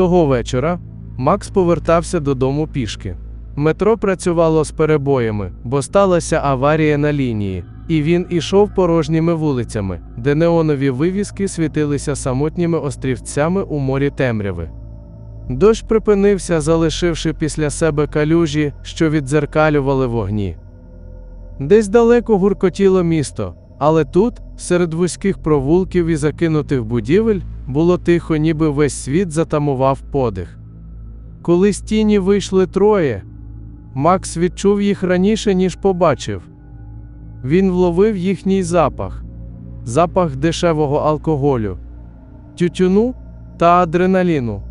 Того вечора Макс повертався додому пішки. Метро працювало з перебоями, бо сталася аварія на лінії, і він ішов порожніми вулицями, де неонові вивіски світилися самотніми острівцями у морі темряви. Дощ припинився, залишивши після себе калюжі, що віддзеркалювали вогні. Десь далеко гуркотіло місто, але тут, серед вузьких провулків і закинутих будівель, було тихо, ніби весь світ затамував подих. Коли з тіні вийшли троє, Макс відчув їх раніше, ніж побачив. Він вловив їхній запах, запах дешевого алкоголю, тютюну та адреналіну.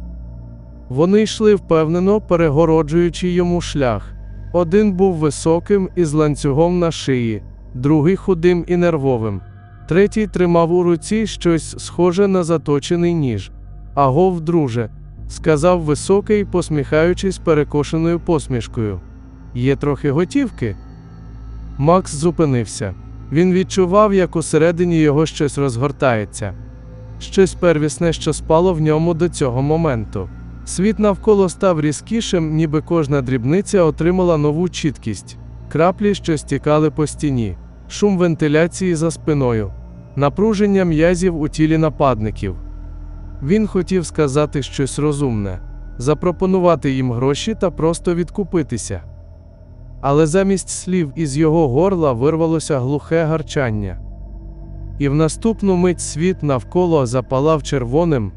Вони йшли впевнено, перегороджуючи йому шлях. Один був високим із ланцюгом на шиї, другий худим і нервовим. Третій тримав у руці щось схоже на заточений ніж. Агов, друже, сказав високий, посміхаючись перекошеною посмішкою. Є трохи готівки. Макс зупинився. Він відчував, як усередині його щось розгортається. Щось первісне, що спало в ньому до цього моменту. Світ навколо став різкішим, ніби кожна дрібниця отримала нову чіткість. Краплі, що стікали по стіні, шум вентиляції за спиною, напруження м'язів у тілі нападників. Він хотів сказати щось розумне, запропонувати їм гроші та просто відкупитися. Але замість слів із його горла вирвалося глухе гарчання. І в наступну мить світ навколо запалав червоним,